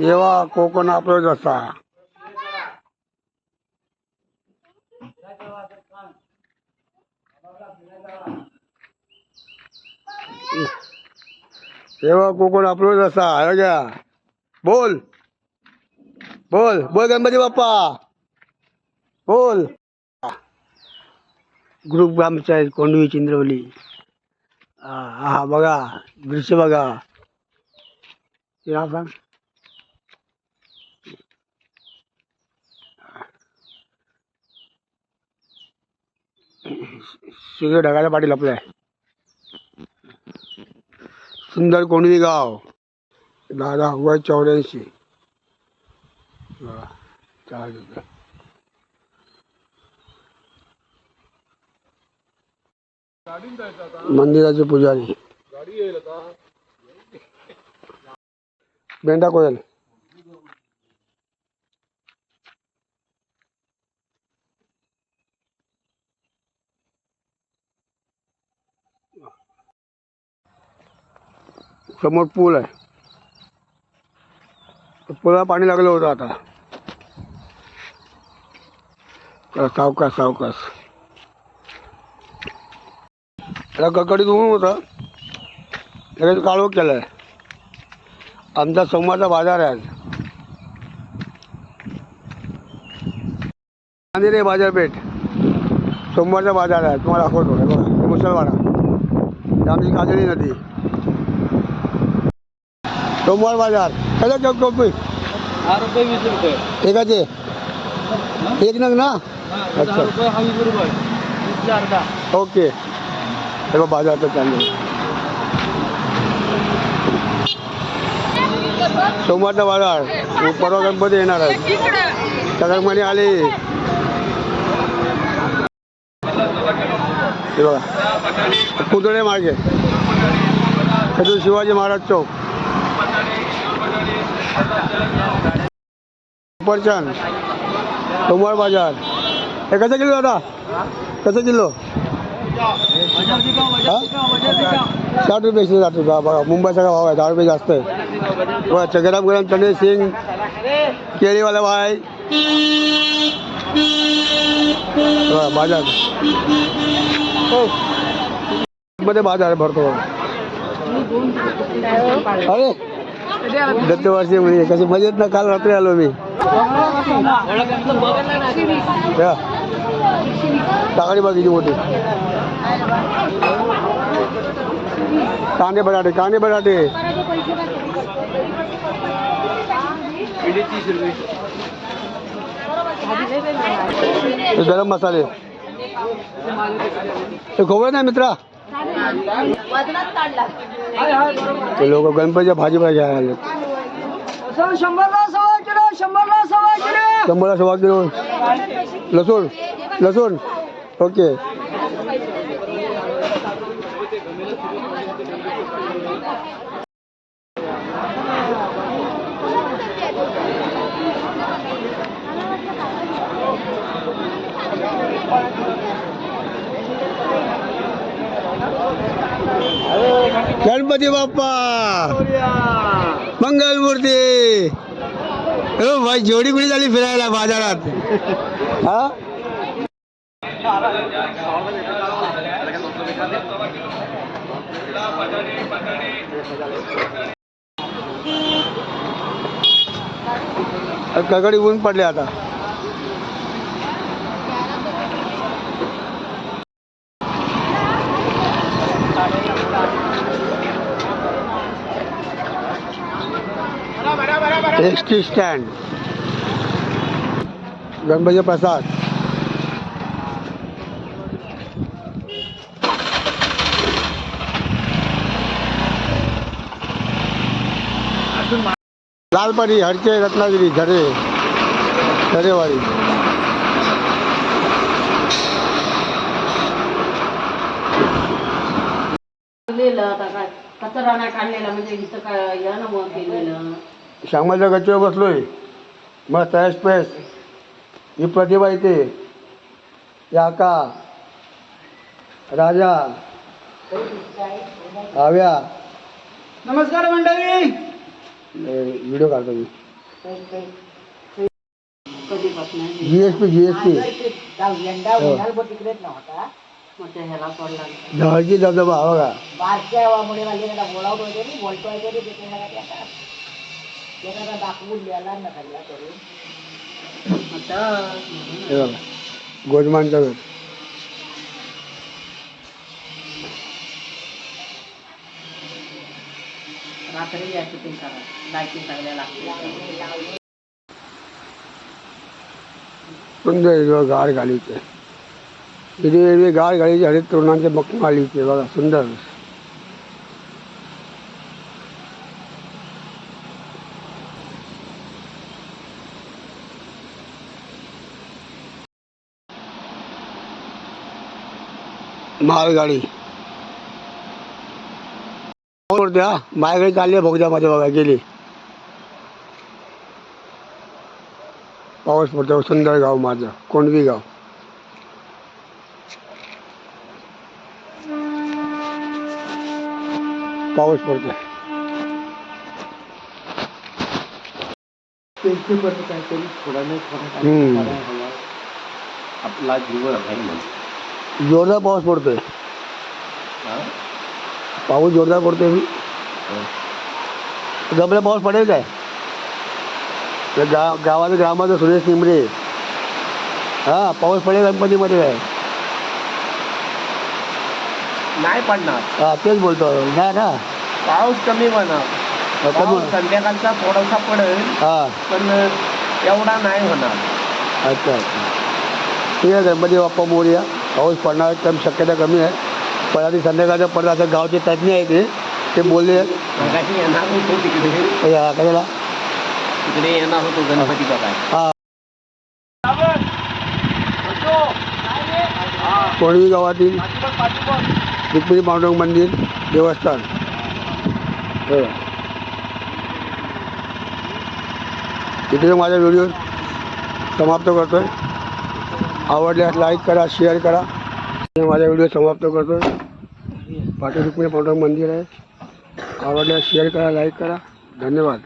तेव्हा कोकण आपलं जसा. तेव्हा कोकण आपलं जसा अयोग्या बोल. बोल. बोल गणपती बाप्पा. बोल. ग्रुप आमचा कोंडवी चिंद्रवली. हा बघा दृश्य बघा. सांग सूर्य ढगाला पाटील आपलं आहे सुंदर कोंडवी गाव. दादा वय चौऱ्याऐंशी. चालेल. मंदिराचे पुजारी. बेंडा कोयल. समोर पूल आहे. पुला पुलाला पाणी लागलं होतं आता. सावकास सावकाश सावकाश. त्याला कडकडीत ऊन होतं. लगेच काळोख केलं आहे आमचा सोमवारचा बाजार आहे आज. रे बाजारपेठ. सोमवारचा बाजार आहे. तुम्हाला दाखवतो. हे मुसलवाडा आमची काजळी नदी. सोमवार बाजार. कशा चौक टोपी. दहा रुपये वीस रुपये. एकाचे. एक नग ना? हा, दहा अच्छा. रुपये हा वीस रुपये. वीसचे अर्धा. ओके. हे बघ बाजारचं चाललं सोमवारचा बाजार. मग परवा गणपती येणार आहे. सगळ्या म्हणे आले. हे बघा. पुतळे मार्गे. तिथून शिवाजी महाराज चौक. सफरचंद सोमवार बाजार. हे कसं किलो दादा? कसं किलो? साठ रुपये किलो साठ रुपये. बघा मुंबईचा भाव आहे दहा रुपये जास्त आहे. बघा गरम गरम चने सिंग केळीवाला भाई. बघा बाजार. मध्ये बाजार भरतो अरे दत्तवर्षी म्हणजे कशी मजेत ना काल रात्री आलो मी या. टाकाडी बागीची मोठी कांदे बटाटे कांदे बटाटे तीस रुपये हे गरम मसाले हे खोबरं नाही मित्रा ते लोक गणपतीच्या भाजीपाला घ्यायला आले शंभरला सव्वा किलो शंभरला सव्वा किलो. शंभरला सव्वा किलो. लसूण लसूण. ओके. गणपती बाप्पा. मंगलमूर्ती हो भाई जोडी कुणी झाली फिरायला बाजारात? हा? कगडी ऊन पडले आता. S T stand Ganpati Prasad. Lalpari हरचे रत्नागिरी झरे झरेवाडी. कचरा नाही काढलेला म्हणजे इथं काय या ना मग केलेलं. श्यामाच्या गच्चीवर बसलोय. मस्त ऐस पैस ही प्रतिभा इथे. याका. राजा. आव्या. नमस्कार मंडळी. व्हिडिओ काढतो मी. G S P G S P Jahaji धबधबा हा बघा त्याला दाखवून द्यायला ना सगळ्या करून. आता हे बघा गोजमानचं घर रात्री या शूटिंग करा. लाईटिंग चांगल्या लागते. सुंदर हिरवं गाड गालीचे हरित तरुणांचे मक्कम आलीचे बघा सुंदर. मालगाडी. हा माझ्याकडे चालली आहे बोगद्यामध्ये बघा गेली. पाऊस पडतो सुंदर गाव माझं कोंडवी गाव पाऊस पडतोय. हम्म. आपला जीव राहील म्हणून. जोरदार पाऊस पडतोय. पाऊस जोरदार पडतोय. गबला पाऊस पडेल काय? त्या गा गावाचं ग्रामाचं सुरेश निमरे. हा पाऊस पडेल गणपतीमध्ये काय? नाही पडणार. हा तेच बोलतो. नाही ना? पाऊस कमी पाऊस होणार. संध्याकाळचा थोडासा पडेल हा. पण एवढा नाही होणार. अच्छा अच्छा. ठीक आहे गणपती बाप्पा मोरया. पाऊस पडणार कम शक्यता कमी आहे. पण आधी संध्याकाळचं पडलं असं गावचे तज्ज्ञ आहे ते ते बोलले. कशाला? तिकडे येणार होतो गणपती हा. कोणवी गावातील रुक्मिणी पांडुरंग मंदिर देवस्थान. हो. इथे माझा व्हिडिओ समाप्त करतोय. आवडल्यास लाईक करा शेअर करा. मी माझा व्हिडिओ समाप्त करतो. पाटील रुक्मिणी पांडुरंग मंदिर आहे. आवडल्यास शेअर करा लाईक करा. धन्यवाद.